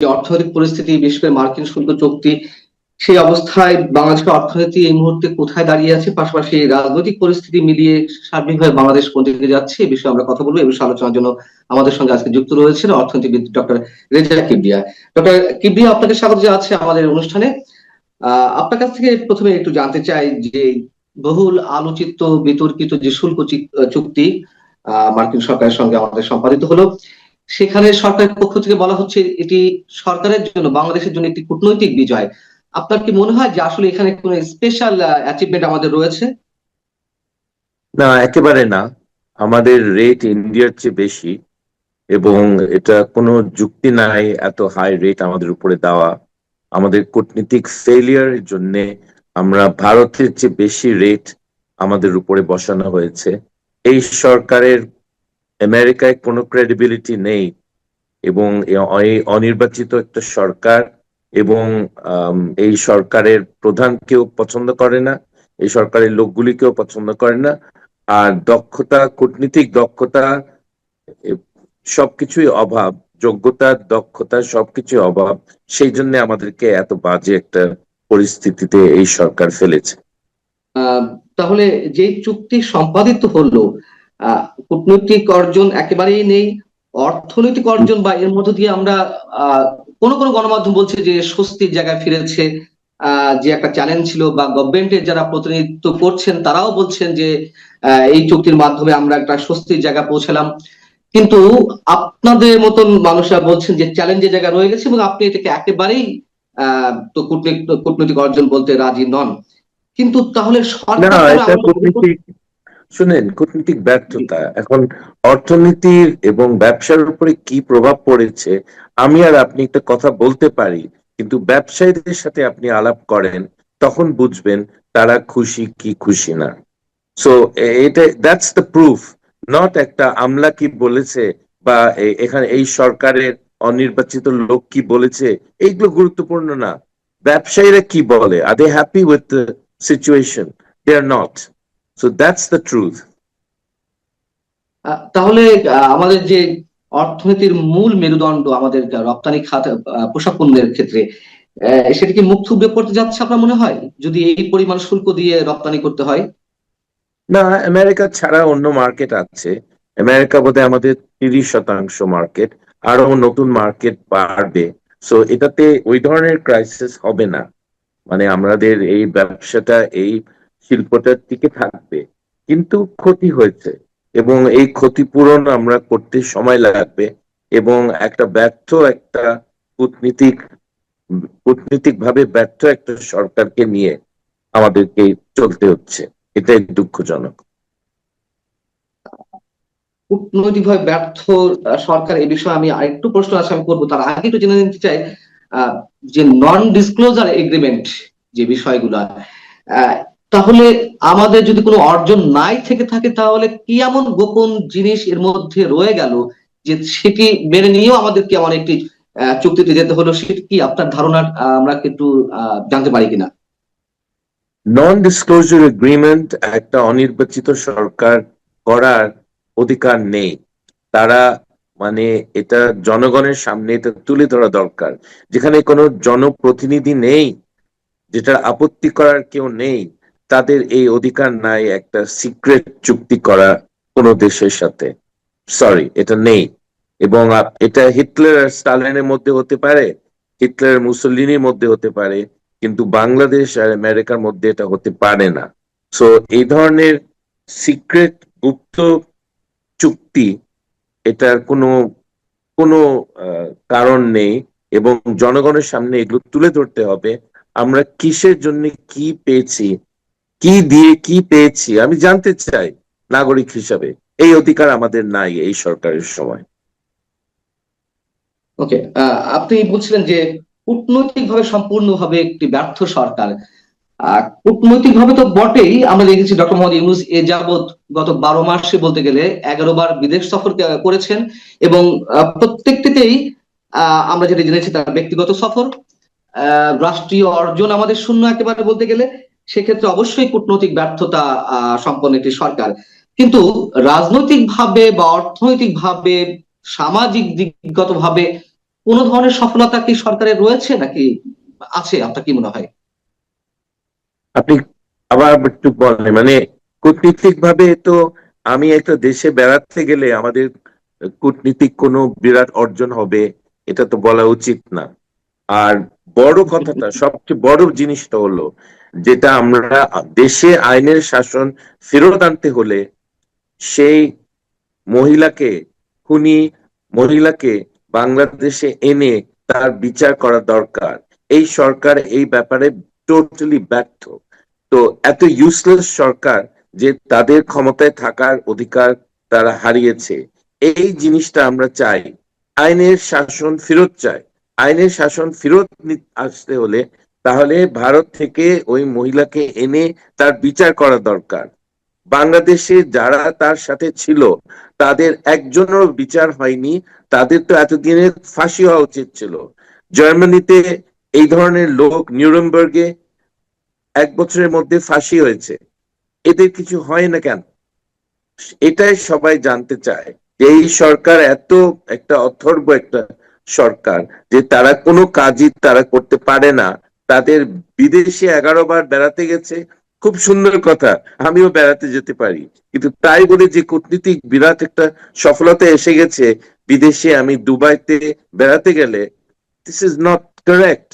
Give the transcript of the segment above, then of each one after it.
যে অর্থনৈতিক পরিস্থিতি, বিশেষ করে মার্কিন শুল্ক চুক্তি, সেই অবস্থায় বাংলাদেশের অর্থনীতি এই মুহূর্তে কোথায় দাঁড়িয়ে আছে? পাশাপাশি রাজনৈতিক পরিস্থিতি মিলিয়ে সার্বিকভাবে বাংলাদেশ কোন দিকে যাচ্ছে এই বিষয়ে আমরা কথা বলব। এই বিষয়ে আলোচনার জন্য আমাদের সঙ্গে আজকে যুক্ত রয়েছেন অর্থনীতিবিদ ডক্টর রেজা কিবরিয়া। ডক্টর কিবরিয়া, আপনাকে স্বাগত জানাচ্ছি আমাদের অনুষ্ঠানে। আহ, আপনার কাছ থেকে প্রথমে একটু জানতে চাই যে বহুল আলোচিত, বিতর্কিত যে শুল্ক চুক্তি, আহ, মার্কিন সরকারের সঙ্গে আমাদের সম্পাদিত হলো সেখানে সরকারের পক্ষ থেকে বলা হচ্ছে এটি সরকারের জন্য, বাংলাদেশের জন্য একটি কূটনৈতিক বিজয়। আপনার কি মনে হয় যে আসলে এখানে কোনো স্পেশাল অ্যাচিভমেন্ট আমাদের রয়েছে? না, একেবারে না। আমাদের রেট ইন্ডিয়ার চেয়ে বেশি এবং এটা কোনো যুক্তি নাই এত হাই রেট আমাদের উপরে দেওয়া। আমাদের কূটনীতিক ফেলিয়ারের জন্য আমরা ভারতের চেয়ে বেশি রেট আমাদের উপরে বসানো হয়েছে। এই সরকারের আমেরিকায় কোনো ক্রেডিবিলিটি নেই এবং অনির্বাচিত একটা সরকার এবং এই সরকারের প্রধান কেউ পছন্দ করে না, এই সরকারের লোকগুলিকেও পছন্দ করে না, আর দক্ষতা, কূটনীতিক দক্ষতা সবকিছুই অভাব, যোগ্যতা, দক্ষতা সবকিছুই অভাব, সেই জন্য আমাদেরকে এত বাজে একটা পরিস্থিতিতে এই সরকার ফেলেছে। তাহলে যে চুক্তি সম্পাদিত হলো কূটনৈতিক অর্জন একেবারেই নেই। অর্থনৈতিক অর্জন বা এর মধ্য দিয়ে আমরা কোন কোন গণমাধ্যম বলছে যে স্বস্তির জায়গায় ফিরেছে। যে একটা চ্যালেঞ্জ ছিল বা গভর্নমেন্টের যারা প্রতিনিধিত্ব করছেন তারাও বলছেন যে এই চুক্তির মাধ্যমে আমরা একটা স্বস্তির জায়গা পৌঁছালাম। কিন্তু আপনাদের মতন মানুষরা বলছেন যে চ্যালেঞ্জের জায়গা রয়ে গেছে এবং আপনি এটাকে একেবারেই তো কূটনৈতিক কূটনৈতিক অর্জন বলতে রাজি নন। কিন্তু তাহলে শুনেন, কূটনীতিক ব্যর্থতা। এখন অর্থনীতির এবং ব্যবসার উপরে কি প্রভাব পড়েছে, আমি আর আপনি একটা কথা বলতে পারি, কিন্তু ব্যবসায়ীদের সাথে আপনি আলাপ করেন, তখন বুঝবেন তারা খুশি কি খুশি না। সো এটা দ্যাটস দ্য প্রুফ নট একটা আমলা কি বলেছে বা এখানে এই সরকারের অনির্বাচিত লোক কি বলেছে, এইগুলো গুরুত্বপূর্ণ না। ব্যবসায়ীরা কি বলে? Are they happy with situation they are not so that's the truth তাহলে আমাদের যে অর্থনীতির মূল মেরুদণ্ড আমাদের রপ্তানি খাত পোশাক পণ্যের ক্ষেত্রে সেটা কি মুখ থুবড়ে পড়তে যাচ্ছে আপনার মনে হয়? যদি এই পরিমাণ শুল্ক দিয়ে রপ্তানি করতে হয়? না আমেরিকা ছাড়া অন্য মার্কেট আছে। আমেরিকা বোধহয় আমাদের তিরিশ শতাংশ মার্কেট আরও নতুন মার্কেট বাড়বে। সো এটাতে ওই ধরনের ক্রাইসিস হবে না। মানে আমাদের এই ব্যবসাটা এই শিল্পটার টিকে থাকবে। কিন্তু ক্ষতি হয়েছে এবং এই ক্ষতিপূরণ আমরা করতে সময় লাগবে এবং একটা ব্যর্থ একটা কূটনীতিক কূটনীতিক ভাবে ব্যর্থ একটা সরকারকে নিয়ে আমাদেরকে চলতে হচ্ছে। এটাই দুঃখজনক। কূটনৈতিকভাবে ব্যর্থ সরকার এই বিষয়ে আমি আরেকটু প্রশ্ন আছে, আমি করব। তার আগে একটু জেনে নিতে চাই যে নন ডিসক্লোজার এগ্রিমেন্ট যে বিষয়গুলো তাহলে আমাদের যদি কোনো অর্জন নাই থেকে থাকে, তাহলে কি এমন গোপন জিনিস এর মধ্যে রয়ে গেল যে সেটি মেনে নিয়েও আমাদেরকে এমন একটি চুক্তিতে যেতে হলো? সেটি কি আপনার ধারণা আমরা একটু জানতে পারি কিনা? নন ডিসক্লোজার এগ্রিমেন্ট একটা অনির্বাচিত সরকার করার অধিকার নেই। তারা মানে এটা জনগণের সামনে এটা তুলে ধরা দরকার। যেখানে কোনো জনপ্রতিনিধি নেই যেটা আপত্তি করার কেউ নেই তাদের এই অধিকার নাই একটা সিক্রেট চুক্তি করা কোন দেশের সাথে। সরি এটা নেই। এবং এটা হিটলার আর স্টালিনের মধ্যে হতে পারে, হিটলার মুসলিনের মধ্যে হতে পারে, কিন্তু বাংলাদেশ আর আমেরিকার মধ্যে এটা হতে পারে না। সো এই ধরনের সিক্রেট গুপ্ত চুক্তি, এটার কোনো কোনো কারণ নেই এবং জনগণের সামনে এগুলো তুলে ধরতে হবে। আমরা কিসের জন্য কি পেয়েছি কি দিয়ে কি পেয়েছি? আমি জানতে চাই, নাগরিক হিসাবে। এই অধিকার আমাদের নাই এই সরকারের সময়। ওকে আপনি বলছিলেন যে কূটনৈতিক ভাবে সম্পূর্ণভাবে একটি ব্যর্থ সরকার। কূটনৈতিক ভাবে তো বটেই, আমরা দেখেছি ডক্টর মোহাম্মদ ইউনুস এ যাবৎ গত বারো মাসে বলতে গেলে এগারো বার বিদেশ সফর করেছেন এবং প্রত্যেকটিতেই আমরা যেটা জেনেছি তার ব্যক্তিগত সফর। রাষ্ট্রীয় অর্জন আমাদের শূন্য একেবারে বলতে গেলে। সেক্ষেত্রে অবশ্যই কূটনৈতিক ব্যর্থতা সম্পন্ন একটি সরকার। কিন্তু রাজনৈতিক ভাবে বা অর্থনৈতিক ভাবে সামাজিক দিকগত ভাবে কোন ধরনের সফলতা কি সরকারের রয়েছে নাকি আছে? আপনার কি মনে হয়? আপনি আবার একটু বলেন মানে কূটনীতিক ভাবে তো আমি একটা দেশে বেড়াতে গেলে আমাদের কূটনীতিক কোনো বিরাট অর্জন হবে, এটা তো বলা উচিত না। আর বড় কথাটা, সবচেয়ে বড় জিনিসটা হলো যেটা আমরা দেশে আইনের শাসন ফেরত আনতে হলে সেই মহিলাকে, খুনি মহিলাকে বাংলাদেশে এনে তার বিচার করা দরকার। এই সরকার এই ব্যাপারে টোটালি ব্যর্থ। তো এত ইউজলেস সরকার যে তাদের ক্ষমতায় থাকার অধিকার তারা হারিয়েছে। এই জিনিসটা আমরা চাই। আইনের শাসন ফেরত চাই। আইনের শাসন ফেরত আসতে হলে তাহলে ভারত থেকে ওই মহিলাকে এনে তার বিচার করা দরকার। বাংলাদেশে যারা তার সাথে ছিল, তাদের একজনেরও বিচার হয়নি, তাদের তো এতদিনে ফাঁসি হওয়া উচিত ছিল। জার্মানিতে এই ধরনের লোক নিউরেমবার্গে এক বছরের মধ্যে ফাঁসি হয়েছে। এদের কিছু হয় না কেন? এটাই সবাই জানতে চায় যে এই সরকার এত একটা অথর্ব একটা সরকার, যে তারা কোনো কাজই তারা করতে পারে না। তাদের বিদেশে এগারো বার বেড়াতে গেছে। খুব সুন্দর কথা, আমিও বেড়াতে যেতে পারি। কিন্তু তাই বলে যে কূটনীতিক বিরাট একটা সফলতা এসে গেছে, বিদেশে আমি দুবাইতে বেড়াতে গেলে দিস ইজ নট কারেক্ট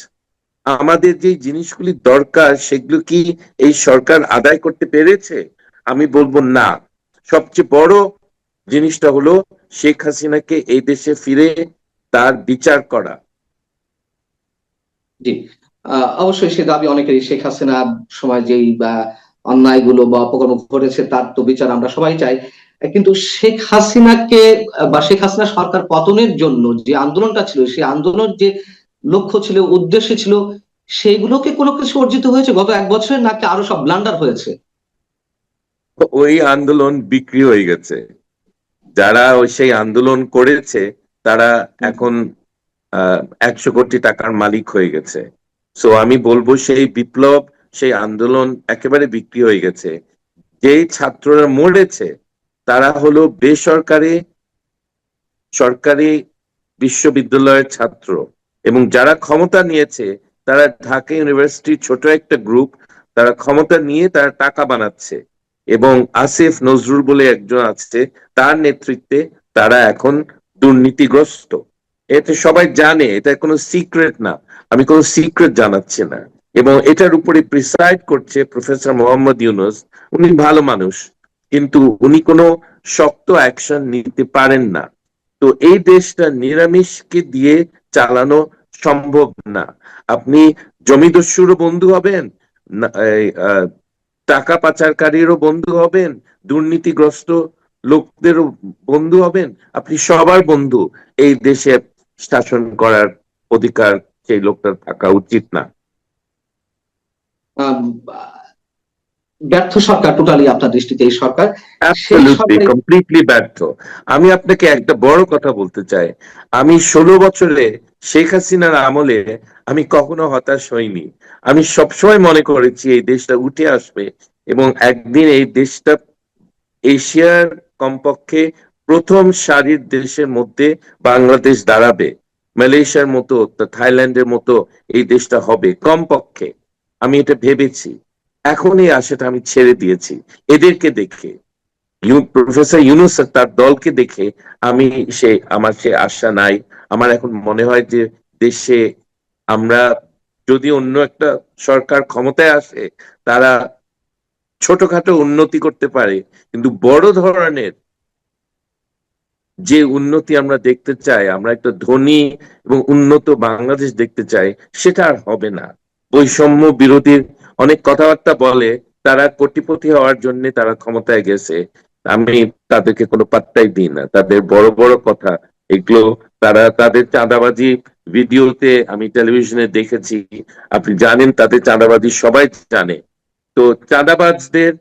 আমাদের যে জিনিসগুলি দরকার, সেগুলো কি এই সরকার আদায় করতে পেরেছে? আমি বলব না। সবচেয়ে বড় জিনিসটা হলো শেখ হাসিনাকে এই দেশে ফিরে তার বিচার করা। জি। অবশ্যই সে দাবি অনেকেরই। শেখ হাসিনার সময় যেই, বা অন্যায়গুলো বা অপকর্ম ঘটেছে, তার তো বিচার আমরা সবাই চাই। কিন্তু শেখ হাসিনাকে, বা শেখ হাসিনা সরকার পতনের জন্য যে আন্দোলনটা ছিল, সেই আন্দোলনের যে লক্ষ্য ছিল, উদ্দেশ্য ছিল সেগুলোকে কোনো কিছু অর্জিত হয়েছে? গত এক বছরে নাকি আরও সব ব্লান্ডার হয়েছে? ওই আন্দোলন বিক্রি হয়ে গেছে। যারা ওই সেই আন্দোলন করেছে, তারা এখন একশো কোটি টাকার মালিক হয়ে গেছে। সো আমি বলব সেই বিপ্লব, সেই আন্দোলন একেবারে বিক্রি হয়ে গেছে। যেই ছাত্ররা মরেছে, তারা হলো বেসরকারি, সরকারি বিশ্ববিদ্যালয়ের ছাত্র। এবং যারা ক্ষমতা নিয়েছে, তারা ঢাকা ইউনিভার্সিটি ছোট একটা গ্রুপ, তারা ক্ষমতা নিয়ে তারা টাকা বানাচ্ছে। এবং আসিফ নজরুল বলে একজন আছে, তার নেতৃত্বে তারা এখন দুর্নীতিগ্রস্ত। এতে সবাই জানে, এটা কোনো সিক্রেট না। আমি কোনো সিক্রেট জানাচ্ছি না। এবং এটার উপরে প্রিসাইড করছে প্রফেসর মোহাম্মদ ইউনুস। উনি ভালো মানুষ, কিন্তু উনি কোনো শক্ত অ্যাকশন নিতে পারেন না। তো এই দেশটা নিরামিষকে দিয়ে চালানো সম্ভব না। আপনি জমিদস্যুরও বন্ধু হবেন টাকা পাচারকারীরও বন্ধু হবেন, দুর্নীতিগ্রস্ত লোকদেরও বন্ধু হবেন। আপনি সবার বন্ধু এই দেশে শাসন করার অধিকার সেই লোকটার থাকা উচিত না। ব্যর্থ সরকার টোটালি আপনার দৃষ্টিতে এই সরকার। কমপ্লিটলি ব্যর্থ। আমি আপনাকে একটা বড় কথা বলতে চাই। আমি ষোলো বছরে শেখ হাসিনার আমলে আমি কখনো হতাশ হইনি। আমি সবসময় মনে করেছি এই দেশটা উঠে আসবে এবং একদিন এই দেশটা এশিয়ার কমপক্ষে প্রথম সারির দেশের মধ্যে বাংলাদেশ দাঁড়াবে। মালয়েশিয়ার মতো থাইল্যান্ডের মতো এই দেশটা হবে কমপক্ষে। আমি এটা ভেবেছি। এখন এই আশাটা আমি ছেড়ে দিয়েছি। এদেরকে দেখে প্রফেসর ইউনুস তার দলকে দেখে আমি সে, আমার সে আশা নাই। আমার এখন মনে হয় যে দেশে আমরা যদি অন্য একটা সরকার ক্ষমতায় আসে, তারা ছোটখাটো উন্নতি করতে পারে। কিন্তু বড় ধরনের যে উন্নতি আমরা দেখতে চাই, আমরা একটা ধনী এবং উন্নত বাংলাদেশ দেখতে চাই, সেটা আর হবে না। বৈষম্য বিরোধীর অনেক কথাবার্তা বলে তারা কোটিপতি হওয়ার জন্য তারা ক্ষমতায় গেছে। আমি তাদেরকে কোনো পাত্তাই দিই না। তাদের বড় বড় কথা, এগুলো তারা তাদের চাঁদাবাজি ভিডিওতে আমি টেলিভিশনে দেখেছি। আপনি জানেন তাদের চাঁদাবাজি সবাই জানে। তো চাঁদাবাজদের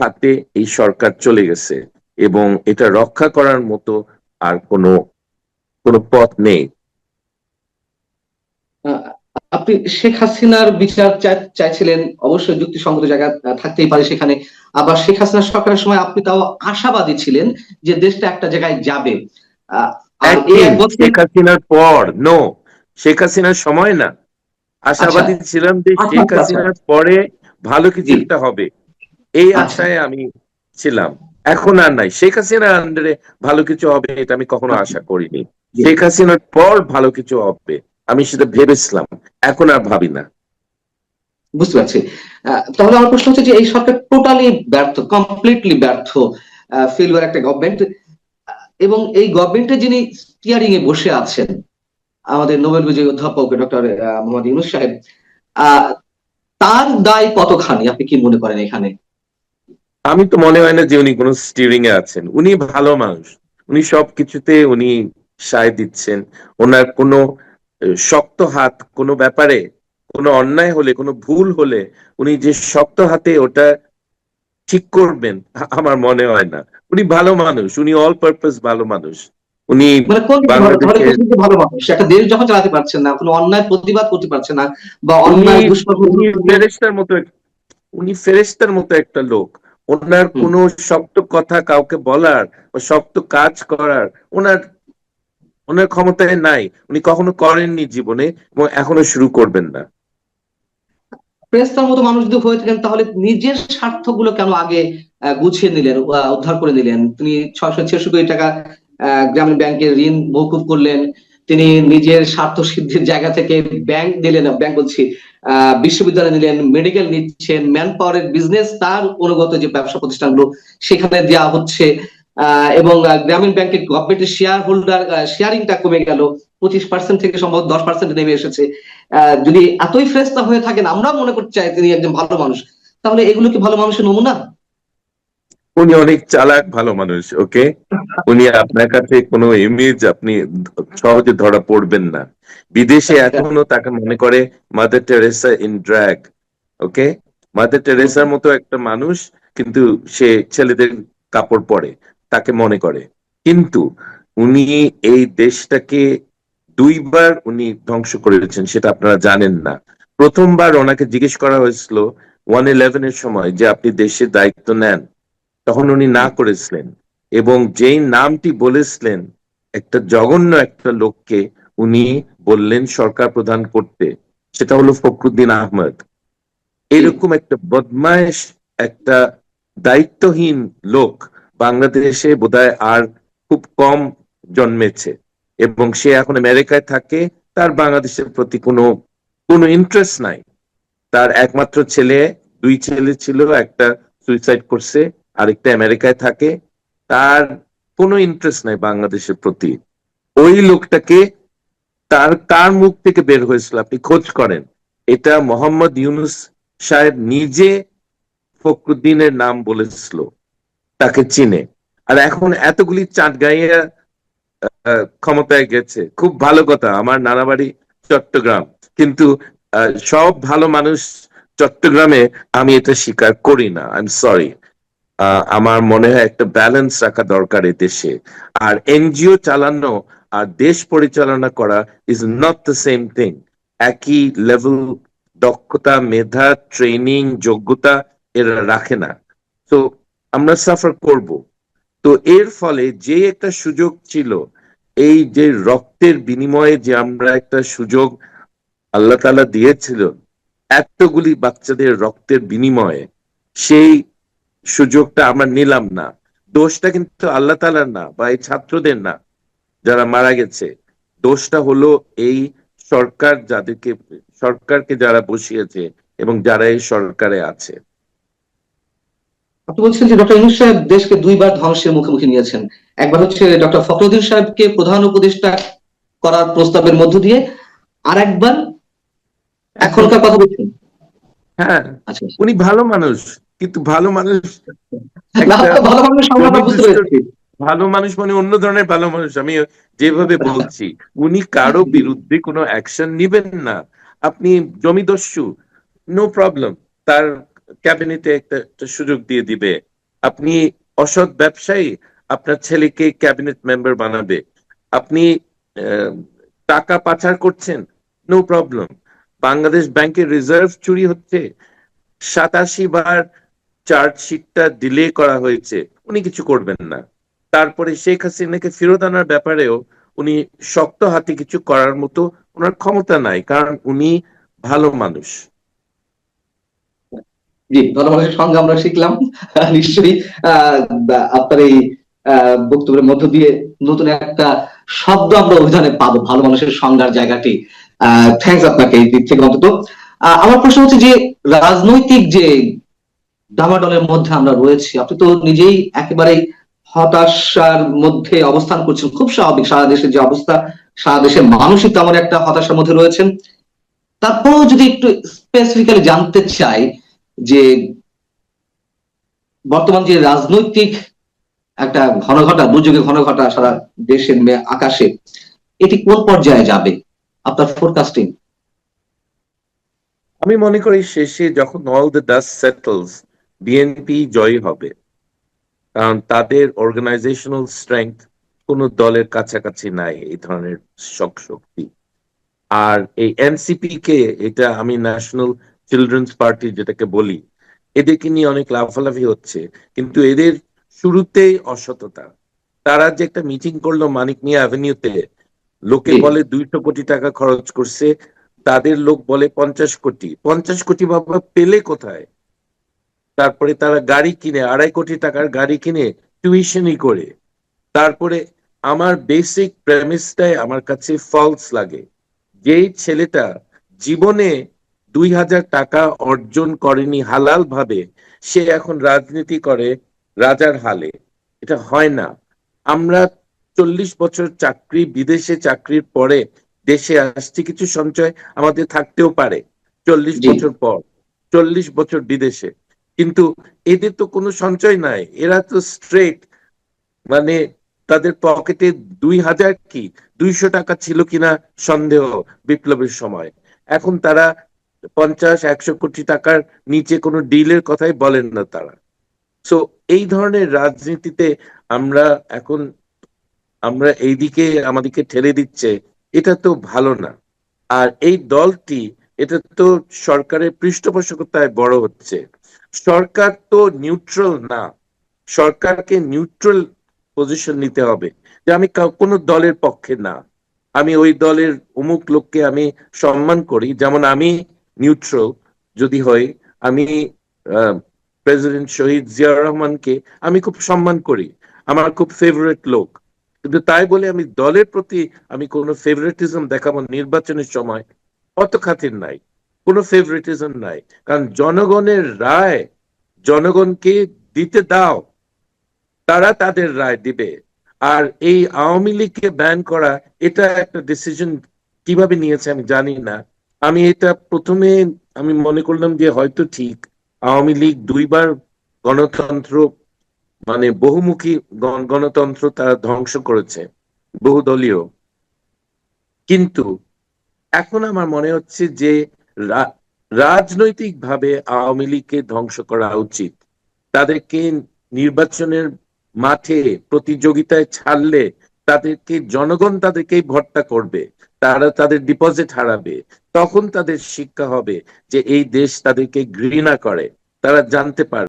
হাতে এই সরকার চলে গেছে এবং এটা রক্ষা করার মতো আর কোনো কোনো পথ নেই। আপনি শেখ হাসিনার বিচার চাই- চাইছিলেন অবশ্যই যুক্তিসঙ্গত জায়গা থাকতেই পারে সেখানে। আবার শেখ হাসিনা সরকারের সময় আপনি তাও আশাবাদী ছিলেন যে দেশটা একটা জায়গায় যাবে। শেখ হাসিনার পর নো শেখ হাসিনার সময় না। আশাবাদী ছিলাম যে আচ্ছা, শেখ আচ্ছা, আচ্ছা। হাসিনার পরে ভালো কিছু। একটা হবে। এই আচ্ছা। আশায় আমি ছিলাম। এখন আর নাই। শেখ হাসিনার আন্ডারে ভালো কিছু হবে এটা আমি কখনো আশা করিনি। শেখ হাসিনার পর ভালো কিছু হবে আমি সেটা ভেবেছিলাম। এখন আর ভাবি না। বুঝতে পারছি। তাহলে আমার প্রশ্ন হচ্ছে যে এই সরকার টোটালি ব্যর্থ কমপ্লিটলি ব্যর্থ ফেলিওর একটা গভর্নমেন্ট এবং এই গভর্নমেন্টে যিনি স্টিয়ারিং এ বসে আছেন আমাদের নোবেল বিজয়ী অধ্যাপক ডক্টর মোহাম্মদ ইউনুস সাহেব আহ, তার দায় কতখানি? আপনি কি মনে করেন এখানে? আমি তো মনে হয় না যে উনি কোনো স্টিয়ারিং এ আছেন। উনি ভালো মানুষ। উনি সবকিছুতে উনি সায় দিচ্ছেন। ওনার কোনো শক্ত হাত কোনো ব্যাপারে কোনো অন্যায় হলে কোনো ভুল হলে উনি যে শক্ত হাতে ওটা ঠিক করবেন আমার মনে হয় না। উনি ভালো মানুষ। উনি অল পারপাস ভালো মানুষ। উনি মানে কোন ভালো- মানুষ? একটা দেশ যখন চালাতে পারছেন না কোনো অন্যায় প্রতিবাদ করতে পারছে না বা অন্যায় মতো উনি ফেরেশতার মতো একটা লোক। ওনার। কোনো শক্ত কথা কাউকে বলার বা শক্ত কাজ করার ওনার ওনার ক্ষমতায় নাই। উনি কখনো করেননি জীবনে এবং এখনও শুরু করবেন না। প্রেস্তার মতো মানুষ যদি হয়ে থাকেন তাহলে নিজের স্বার্থগুলো কেন আগে আহ, গুছিয়ে নিলেন বা উদ্ধার করে নিলেন? তিনি ছয়শো ছেষট্টি কোটি টাকা আহ, গ্রামীণ ব্যাংকের ঋণ মৌকুব করলেন। তিনি নিজের স্বার্থ সিদ্ধির জায়গা থেকে ব্যাংক দিলেন ব্যাংক বলছি বিশ্ববিদ্যালয় নিলেন মেডিকেল নিচ্ছেন ম্যান পাওয়ারের বিজনেস তার অনুগত যে ব্যবসা প্রতিষ্ঠানগুলো, সেখানে দেওয়া হচ্ছে এবং গ্রামীণ ব্যাংকের গভর্নমেন্টের শেয়ার হোল্ডার শেয়ারিংটা কমে গেল, পঁচিশ পার্সেন্ট থেকে সম্ভবত দশ পার্সেন্ট নেমে এসেছে। যদি এতই ফ্রেস্তা হয়ে থাকেন, আমরা মনে করতে চাই তিনি একজন ভালো মানুষ। তাহলে এগুলো কি ভালো মানুষের নমুনা? উনি অনেক চালাক, ভালো মানুষ, ওকে? উনি আপনার কাছে কোনো ইমেজ আপনি সহজে ধরা পড়বেন না। বিদেশে এখনও তাকে মনে করে Mother Teresa in drag okay Mother টেরেসার মতো একটা মানুষ, কিন্তু সে ছেলেদের কাপড় পরে, তাকে মনে করে। কিন্তু উনি এই দেশটাকে দুইবার উনি ধ্বংস করেছেন, সেটা আপনারা জানেন না। প্রথমবার ওনাকে জিজ্ঞেস করা হয়েছিল ওয়ান ইলেভেন এর সময় যে আপনি দেশের দায়িত্ব নেন, তখন উনি না করেছিলেন। এবং যেই নামটি বলেছিলেন, একটা জঘন্য একটা লোককে উনি বললেন সরকার প্রদান করতে, সেটা হলো ফখরুদ্দিন আহমদ। এরকম একটা বদমাইশ একটা দায়িত্বহীন লোক বাংলাদেশে বোধহয় আর খুব কম জন্মেছে এবং সে এখন আমেরিকায় থাকে, তার বাংলাদেশের প্রতি কোনো কোনো ইন্টারেস্ট নাই। তার একমাত্র ছেলে, দুই ছেলে ছিল, একটা সুইসাইড করছে, আরেকটা আমেরিকায় থাকে তার কোনো ইন্টারেস্ট নাই বাংলাদেশের প্রতি। ওই লোকটাকে তার কার মুখ থেকে বের হয়েছিল আপনি খোঁজ করেন। এটা মোহাম্মদ ইউনুস সাহেব নিজে ফখরুদ্দিনের নাম বলেছিল তাকে চিনে। আর এখন এতগুলি চাঁদ গাইয়া আহ, ক্ষমতায় গেছে। খুব ভালো কথা আমার নানা বাড়ি চট্টগ্রাম। কিন্তু সব ভালো মানুষ চট্টগ্রামে আমি এটা স্বীকার করি না আই এম সরি আমার মনে হয় একটা ব্যালেন্স রাখা দরকার দেশে। আর এনজিও চালানো আর দেশ পরিচালনা করা is not the same thing একই লেভেল দক্ষতা, মেধা ট্রেনিং যোগ্যতা এরা রাখে না। তো আমরা সাফার করব। তো এর ফলে যে একটা সুযোগ ছিল, এই যে রক্তের বিনিময়ে যে আমরা একটা সুযোগ আল্লাহ তালা দিয়েছিল এতগুলি বাচ্চাদের রক্তের বিনিময়ে, সেই সুযোগটা আমরা নিলাম না। দোষটা কিন্তু আল্লাহ তালার না বা এই ছাত্রদের না যারা মারা গেছে। দোষটা হলো এই সরকার যাদেরকে সরকারকে যারা বসিয়েছে এবং যারা এই সরকারে আছে। আপনি বলছেন যে ডক্টর ইউনুস সাহেব দেশকে দুইবার ধ্বংসের মুখোমুখি নিয়েছেন। একবার হচ্ছে ডক্টর ফখরুদ্দিন সাহেবকে প্রধান উপদেষ্টা করার প্রস্তাবের মধ্য দিয়ে আর একবার এখনকার কথা বলছেন। হ্যাঁ আচ্ছা। উনি ভালো মানুষ। কিন্তু ভালো মানুষ ভালো মানুষ মানে অন্য ধরনের ভালো মানুষ। আমি যেভাবে বলছি উনি কারও বিরুদ্ধে কোনো অ্যাকশন নিবেন না। আপনি জমিদস্যু নো প্রবলেম তার ক্যাবিনেটে একটা সুযোগ দিয়ে দিবে। আপনি অসৎ ব্যবসায়ী আপনার ছেলেকে ক্যাবিনেট মেম্বার বানাবে। আপনি টাকা পাচার করছেন নো প্রবলেম বাংলাদেশ ব্যাংকের রিজার্ভ চুরি হচ্ছে। সাতাশি বার চার্জশিটটা ডিলে করা হয়েছে, উনি কিছু করবেন না। তারপরে শেখ হাসিনাকে ফেরত আনার ব্যাপারেও উনি শক্ত হাতে কিছু করার মতো ওনার ক্ষমতা নাই, কারণ উনি ভালো মানুষ। জি ভালো মানুষের সঙ্গে আমরা শিখলাম, নিশ্চয়ই আপনার এই বক্তব্যের মধ্য দিয়ে নতুন একটা শব্দ আমরা অভিধানে পাবো, ভালো মানুষের সংজ্ঞার জায়গাটি। থ্যাংকস আপনাকে এই দিক থেকে অন্তত। আমার প্রশ্ন হচ্ছে যে রাজনৈতিক যে ডামাডলের মধ্যে আমরা রয়েছি। আপনি তো নিজেই একেবারেই হতাশার মধ্যে অবস্থান করছেন। খুব স্বাভাবিক, সারা দেশের যে অবস্থা, সারা দেশের মানুষই তেমন একটা হতাশার মধ্যে রয়েছেন। তারপরেও যদি একটু স্পেসিফিক্যালি জানতে চাই যে বর্তমান যে রাজনৈতিক একটা ঘনঘটা দুর্যোগে ঘনঘটা সারা দেশের আকাশে, এটি কোন পর্যায়ে যাবে? আপনার ফোরকাস্টিং আমি মনে করি শেষে যখন all the dust settles BNP জয়ী হবে। কারণ তাদের অর্গানাইজেশনাল স্ট্রেংথ কোন দলের কাছাকাছি নাই এই ধরনের শক শক্তি। আর এই এনসিপি কে এটা আমি ন্যাশনাল চিলড্রেন্স পার্টি যেটাকে বলি এদেরকে নিয়ে অনেক লাফালাফি হচ্ছে। কিন্তু এদের শুরুতেই অসততা। তারা যে একটা মিটিং করল মানিক মিয়া অ্যাভিনিউতে লোকে বলে দুইশো কোটি টাকা খরচ করছে তাদের লোক বলে পঞ্চাশ কোটি। পঞ্চাশ কোটি বাবা পেলে কোথায়? তারপরে তারা গাড়ি কিনে আড়াই কোটি টাকার গাড়ি কিনে টিউশনই করে। তারপরে আমার বেসিক প্রেমিসটাই আমার কাছে ফলস লাগে। যেই ছেলেটা জীবনে দুই হাজার টাকা অর্জন করেনি হালাল ভাবে সে এখন রাজনীতি করে রাজার হালে। এটা হয় না। আমরা চল্লিশ বছর চাকরি বিদেশে চাকরির পরে দেশে আসছি কিছু সঞ্চয় আমাদের থাকতেও পারে। চল্লিশ বছর পর চল্লিশ বছর বিদেশে। কিন্তু এদের তো কোনো সঞ্চয় নাই। এরা তো স্ট্রেট মানে তাদের পকেটে দুই হাজার কি, দুইশো টাকা ছিল কিনা সন্দেহ বিপ্লবের সময়। এখন তারা পঞ্চাশ, একশো কোটি টাকার নিচে কোনো ডিলের কথাই বলেন না তারা। সো এই ধরনের রাজনীতিতে আমরা এখন, আমরা এইদিকে আমাদেরকে ঠেলে দিচ্ছে, এটা তো ভালো না। আর এই দলটি, এটা তো সরকারের পৃষ্ঠপোষকতায় বড় হচ্ছে। সরকার তো নিউট্রাল না। সরকারকে নিউট্রাল পজিশন নিতে হবে যে আমি কোনো দলের পক্ষে না। আমি ওই দলের অমুক লোককে আমি সম্মান করি। যেমন আমি নিউট্রাল যদি হই আমি প্রেসিডেন্ট শহীদ জিয়া রহমানকে আমি খুব সম্মান করি। আমার খুব ফেভারিট লোক। কিন্তু তাই বলে আমি দলের প্রতি আমি কোনো ফেভারিটিজম দেখাবো নির্বাচনের সময় অত খাতির নাই। কোনো ফেভারিটিজম নাই। কারণ জনগণের রায় জনগণকে দিতে দাও, তারা তাদের রায় দিবে। আর এই আওয়ামী লীগকে ব্যান করা, এটা একটা ডিসিশন কীভাবে নিয়েছে আমি জানি না। আমি এটা প্রথমে আমি মনে করলাম যে হয়তো ঠিক, আওয়ামী লীগ দুইবার গণতন্ত্র মানে বহুমুখী গণ- গণতন্ত্র তারা ধ্বংস করেছে, বহুদলীয়। কিন্তু এখন আমার মনে হচ্ছে যে রাজনৈতিকভাবে আওয়ামী লীগকে ধ্বংস করা উচিত। তাদেরকে নির্বাচনের মাঠে প্রতিযোগিতায় ছাড়লে তাদেরকে, জনগণ তাদেরকেই ভর্তা করবে, তারা তাদের ডিপোজিট হারাবে, তখন তাদের শিক্ষা হবে যে এই দেশ তাদেরকে ঘৃণা করে। তারা জানতে পারবে